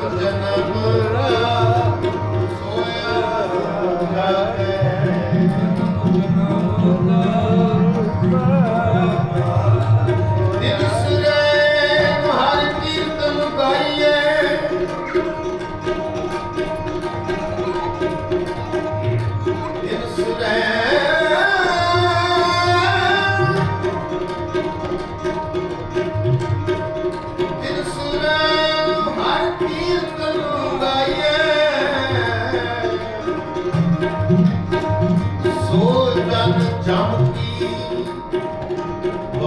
것 같아요.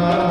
Amen.